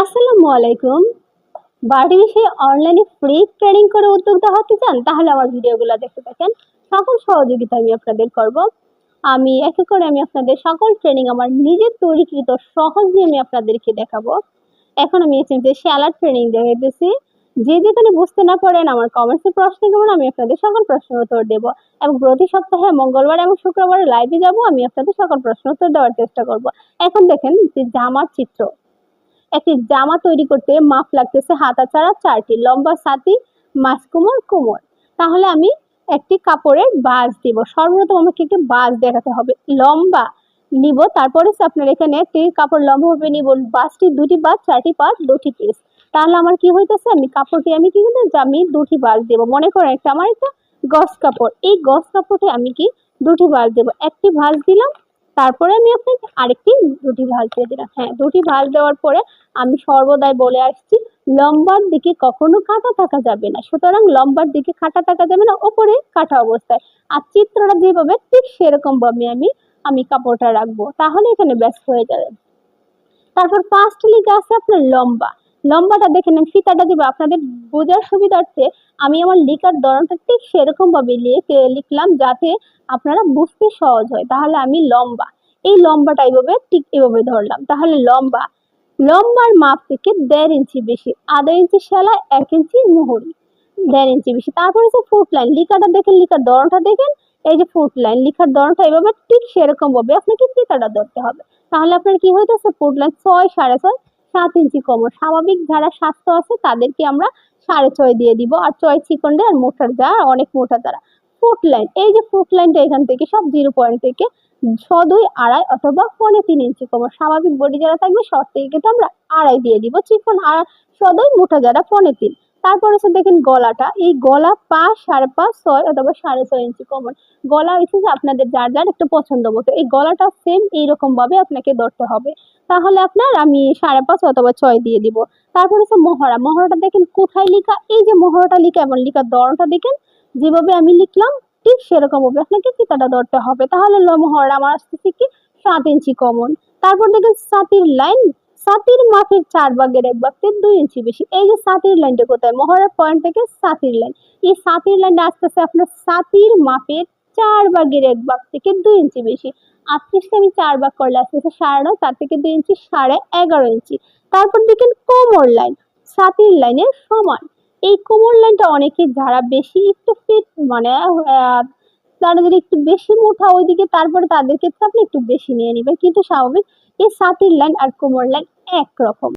আসসালামু আলাইকুম। বাড়ি বসে অনলাইনে ফ্রি ট্রেনিং করে উদ্যোক্তা হতে চান, তাহলে আমার ভিডিওগুলো দেখতে থাকেন। সকল সহযোগিতা আমি আপনাদের করব। আমি একে করে আমি আপনাদের সকল ট্রেনিং আমার নিজের তৈরিকৃত সহজ আমি আপনাদেরকে দেখাবো। এখন আমি এসএমতে শ্যালার ট্রেনিং দেখাইতেছি, যে যেখানে বুঝতে না পারেন আমার কমেন্টসে প্রশ্ন করুন, আমি আপনাদের সকল প্রশ্নের উত্তর দেব। এবং প্রতি সপ্তাহে মঙ্গলবার এবং শুক্রবার লাইভে যাব, আমি আপনাদের সকল প্রশ্ন উত্তর দেওয়ার চেষ্টা করব। এখন দেখেন যে জামার চিত্র। একটি জামা তৈরি করতে মাপ লাগতেছে হাতা ছাড়া চারটি লম্বা ছাতি, মাছ কোমর কোমর। তাহলে আমি একটি কাপড়ের বাঁশ দিব। সর্বপ্রথম আমাকে একটি বাঁশ দেখাতে হবে। লম্বা নিব, তারপরে আপনার এখানে একটি কাপড় লম্বা ভাবে নিব। বাঁশটি দুটি বাঁশ চারটি পাঁচ দুটি পিস। তাহলে আমার কি হইতেছে, আমি কাপড়টি আমি কি যে আমি দুটি বাঁশ দেবো। মনে করেন একটা, আমার একটা গস কাপড়। এই গস কাপড়টি আমি কি দুটি ভাঁজ দেবো? একটি ভাঁজ দিলাম তারপরে আমি আপনাকে আরেকটি দুটি ভাঁজ দিয়ে দিলাম। হ্যাঁ দুটি ভাঁজ দেওয়ার পরে আমি সর্বদাই বলে আসছি, লম্বার দিকে কখনো কাটা থাকা যাবে না। সুতরাং লম্বার দিকে কাটা থাকা যাবে না, ওপরে কাটা অবস্থায়। আর চিত্রটা যেভাবে ঠিক সেরকম ভাবে আমি আমি কাপড়টা রাখব। তাহলে এখানে ব্যস্ত হয়ে যাবে তারপর ফার্স্ট লিখে আছে আপনার লম্বা। লম্বাটা দেখে নেন ফিতাটা দিব। আপনাদের বোঝার সুবিধার্থে আমি আমার লিখার ধরনটা ঠিক সেরকম ভাবে লিখে, লিখলাম যাতে আপনারা বুঝতে সহজ হয়। তাহলে আমি লম্বা, এই লম্বাটা এইভাবে, ঠিক এভাবে ধরলাম। তাহলে লম্বা, লম্বার মাপ থেকে দেড় ইঞ্চি বেশি, আধা ইঞ্চি সেলাই এক ইঞ্চি মুহুরি, দেড় ইঞ্চি বেশি। তারপর হচ্ছে ফুট লাইন লিখাটা দেখেন, লিখার ধরনটা দেখেন, এই যে ফুট লাইন লিখার ধরনটা এভাবে ঠিক সেরকম ভাবে আপনাকে ফিতাটা ধরতে হবে। তাহলে আপনার কি হইতেছে ফুট লাইন ছয়, সাড়ে ছয় সাত ইঞ্চি কোমর স্বাভাবিক যারা স্বাস্থ্য আছে, তাদেরকে আমরা সাড়ে ছয় দিয়ে দিব। আর ছয় চিকন্ডে আর মোটার যারা অনেক মোটা তারা। ফুট লাইন এই যে ফুট লাইনটা এখান থেকে সব জিরো পয়েন্ট থেকে ছ, দুই, আড়াই অথবা পনে তিন ইঞ্চি কোমর স্বাভাবিক বডি যারা থাকবে শর্ট থেকে আমরা আড়াই দিয়ে দিব। চিকন আর দুই, মোটা যারা পনে তিন। তারপর হচ্ছে দেখেন গলাটা, এই গলা পাঁচ, সাড়ে পাঁচ, ছয় অথবা সাড়ে ছয় ইঞ্চি কমর গলা হচ্ছে যে আপনাদের যার যার একটু পছন্দ মতো। এই গলাটা সেম এইরকম ভাবে আপনাকে ধরতে হবে। তাহলে আপনার আমি সাড়ে পাঁচ অথবা ছয় দিয়ে দিব। তারপর হচ্ছে মহড়া। মহড়াটা দেখেন কোথায় লিখা? এই যে মহড়াটা লিখা এবং লিখার দরটা দেখেন, যেভাবে আমি লিখলাম, ঠিক সেরকম আপনাকে ফিতাটা ধরতে হবে। তাহলে মহড়া আমার আসতেছে কি? সাত ইঞ্চি কমন তারপর দেখেন সাতির লাইন সাতির মাপের চার ভাগের এক ভাগ থেকে দুই ইঞ্চি বেশি। এই যে সাতির লাইনটা কোথায়? মহড়ার পয়েন্ট থেকে সাতির লাইন এই সাতির লাইনটা আসতেছে আপনার সাতির মাপের চার ভাগের এক ভাগ থেকে দুই ইঞ্চি বেশি। আটত্রিশকে আমি চার ভাগ করলে আসতেছে সাড়ে নয়, তার থেকে দুই ইঞ্চি সাড়ে এগারো ইঞ্চি। তারপর দেখেন কোমর লাইন সাতির লাইনের সমান। এই কোমর লাইনটা অনেকে যারা বেশি একটু ফিট মানে তারা যদি একটু বেশি মোটা ওইদিকে, তারপরে তাদের ক্ষেত্রে আপনি একটু বেশি নিয়ে নেবেন। কিন্তু স্বাভাবিক, এই সাতির লাইন আর কোমর লাইন একরকম।